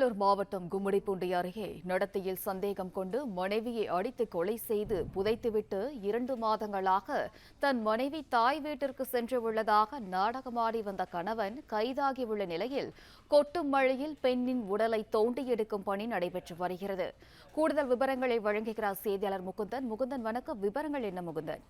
திருவள்ளூர் மாவட்டம் கும்மிடிப்பூண்டி அருகே நடத்தையில் சந்தேகம் கொண்டு மனைவியை அடித்து கொலை செய்து புதைத்துவிட்டு இரண்டு மாதங்களாக தன் மனைவி தாய் வீட்டிற்கு சென்றுள்ளதாக நாடகமாடி வந்த கணவன் கைதாகியுள்ள நிலையில் கொட்டும் மழையில் பெண்ணின் உடலை தோண்டி எடுக்கும் பணி நடைபெற்று வருகிறது. கூடுதல் விவரங்களை வழங்குகிறார் செய்தியாளர் முகுந்தன். முகுந்தன் வணக்கம். விவரங்கள் என்ன முகுந்தன்?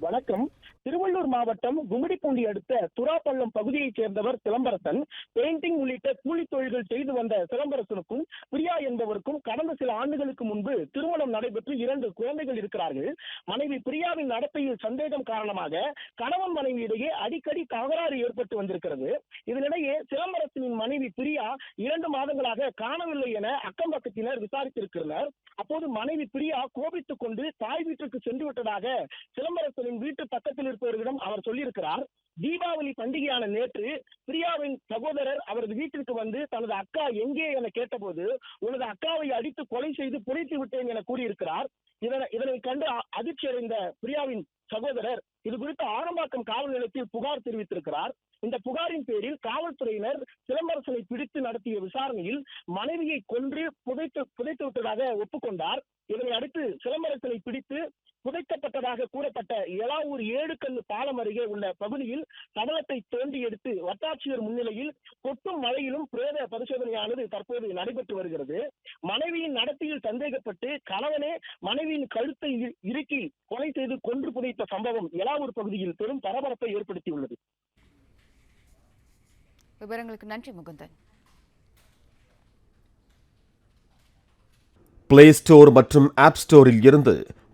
வணக்கம். திருவள்ளூர் மாவட்டம் கும்மிடிப்பூண்டி அடுத்த துராப்பள்ளம் பகுதியைச் சேர்ந்தவர் சிலம்பரசன். பெயிண்டிங் உள்ளிட்ட கூலி தொழில்கள் செய்து வந்த சிலம்பரசனுக்கும் பிரியா என்பவருக்கும் கடந்த சில ஆண்டுகளுக்கு முன்பு திருமணம் நடைபெற்று இரண்டு குழந்தைகள் இருக்கிறார்கள். மனைவி பிரியாவின் நடத்தையில் சந்தேகம் காரணமாக கணவன் மனைவி இடையே அடிக்கடி தகராறு ஏற்பட்டு வந்திருக்கிறது. இதனிடையே சிலம்பரசனின் மனைவி பிரியா இரண்டு மாதங்களாக காணவில்லை என அக்கம் பக்கத்தினர் விசாரித்திருக்கிறனர். அப்போது மனைவி பிரியா கோபித்துக் கொண்டு தாய் வீட்டிற்கு சென்று விட்டதாக சிலம்பரசனின் வீட்டு பக்கத்தில் இருப்பவர்களிடம் அவர் சொல்லியிருக்கிறார். தீபாவளி பண்டிகையான நேற்று பிரியாவின் சகோதரர் அவரது வீட்டிற்கு வந்து தனது அக்கா எங்கே என கேட்டபோது உனது அக்காவை அடித்து கொலை செய்து புதைத்து விட்டேன் என கூறியிருக்கிறார். இதனை இதனை கண்டு அதிர்ச்சி அடைந்த பிரியாவின் சகோதரர் இது குறித்து ஆரம்பாக்கம் காவல் நிலையத்தில் புகார் தெரிவித்திருக்கிறார். இந்த புகாரின் பேரில் காவல்துறையினர் சிலம்பரசனை பிடித்து நடத்திய விசாரணையில் மனைவியை கொன்று புதைத்து புதைத்து விட்டதாக ஒப்புக்கொண்டார். இதனை அடுத்து சிலம்பரசனை பிடித்து புதைக்கப்பட்டதாக கூறப்பட்ட எலாவூர் ஏடுக்கல்லு பாலம் அருகே உள்ள பகுதியில் சடலத்தை தோண்டி எடுத்து வட்டாட்சியர் முன்னிலையில் கொட்டும் மழையிலும் பிரேத பரிசோதனையானது தற்போது நடைபெற்று வருகிறது. மனைவியின் நடத்தையில் சந்தேகப்பட்டு கணவனே மனைவியின் கழுத்தை இறுக்கி கொலை செய்து கொன்று புதைத்த சம்பவம் எலாவூர் பகுதியில் பெரும் பரபரப்பை ஏற்படுத்தியுள்ளது. விவரங்களுக்கு நன்றி முகுந்தன். பிளே ஸ்டோர் மற்றும் ஆப் ஸ்டோரில் இருந்து